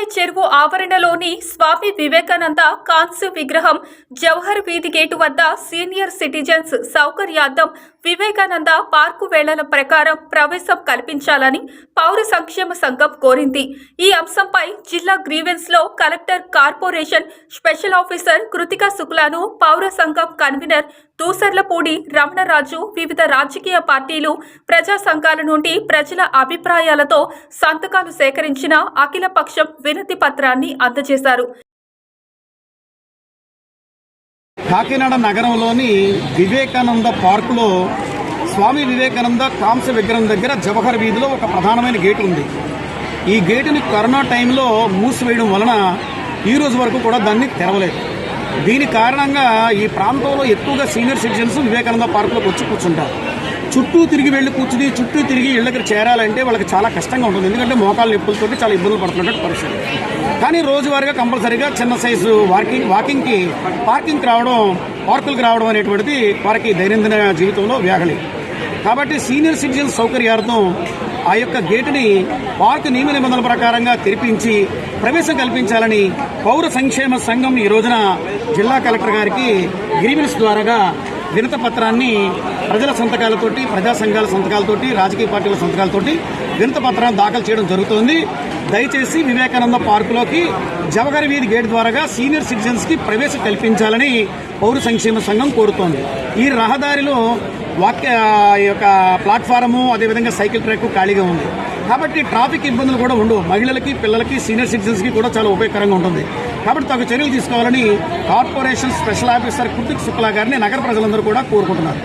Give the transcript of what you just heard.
బొమ్మాయి చెరువు ఆవరణలోని స్వామి వివేకానంద కాన్సు విగ్రహం జవహర్ వీధి గేటు వద్ద సీనియర్ సిటిజన్స్ సౌకర్యార్థం వివేకానంద పార్కు వేళల ప్రకారం ప్రవేశం కల్పించాలని పౌర సంక్షేమ సంఘం కోరింది. ఈ అంశంపై జిల్లా గ్రీవెన్స్లో collector corporation special officer Kritika శుక్లాను పౌర సంఘం కన్వీనర్ దూసర్లపూడి రమణరాజు వివిధ రాజకీయ పార్టీలు ప్రజా సంఘాల నుండి ప్రజల అభిప్రాయాలతో సంతకాలు సేకరించిన అఖిలపక్షం వినతి పత్రాన్ని అందజేశారు. కాకినాడ నగరంలోని వివేకానంద పార్కులో స్వామి వివేకానంద కాంస్య విగ్రహం దగ్గర జవహర్ వీధిలో ఒక ప్రధానమైన గేటు ఉంది. ఈ గేటుని కరోనా టైంలో మూసివేయడం వలన ఈ రోజు వరకు కూడా దాన్ని తెరవలేదు. దీని కారణంగా ఈ ప్రాంతంలో ఎక్కువగా సీనియర్ సిటిజన్స్ వివేకానంద పార్కులోకి వచ్చి కూర్చుంటారు. చుట్టూ తిరిగి వెళ్ళి కూర్చుని చుట్టూ తిరిగి ఇళ్ళ దగ్గర చేరాలంటే వాళ్ళకి చాలా కష్టంగా ఉంటుంది. ఎందుకంటే మోకాలు నొప్పులతో చాలా ఇబ్బందులు పడుతున్నట్టు పరిస్థితి. కానీ రోజువారీగా కంపల్సరీగా చిన్న సైజు వాకింగ్ వాకింగ్కి పార్కింగ్కి రావడం పార్కులకు రావడం అనేటువంటిది వారికి దైనందిన జీవితంలో వ్యాగలి కాబట్టి సీనియర్ సిటిజన్ సౌకర్యార్థం ఆ యొక్క గేటుని పార్క్ నియమ నిబంధనల ప్రకారంగా తెరిపించి ప్రవేశం కల్పించాలని పౌర సంక్షేమ సంఘం ఈ రోజున జిల్లా కలెక్టర్ గారికి గ్రీవెన్స్ ద్వారాగా వినత పత్రాన్ని ప్రజల సంతకాలతోటి ప్రజా సంఘాల సంతకాలతోటి రాజకీయ పార్టీల సంతకాలతోటి వినత పత్రాన్ని దాఖలు చేయడం జరుగుతోంది. దయచేసి వివేకానంద పార్కులోకి జవహర్ వీధి గేట్ ద్వారాగా సీనియర్ సిటిజన్స్కి ప్రవేశం కల్పించాలని పౌర సంక్షేమ సంఘం కోరుతోంది. ఈ రహదారిలో వాక్య ఈ యొక్క ప్లాట్ఫారము అదేవిధంగా సైకిల్ ట్రాక్ ఖాళీగా ఉంది. కాబట్టి ట్రాఫిక్ ఇబ్బందులు కూడా ఉండవు. మహిళలకి పిల్లలకి సీనియర్ సిటిజన్స్కి కూడా చాలా ఉపయోగకరంగా ఉంటుంది. కాబట్టి తగు చర్యలు తీసుకోవాలని corporation special officer Kritik Shukla గారిని నగర ప్రజలందరూ కూడా కోరుకుంటున్నారు.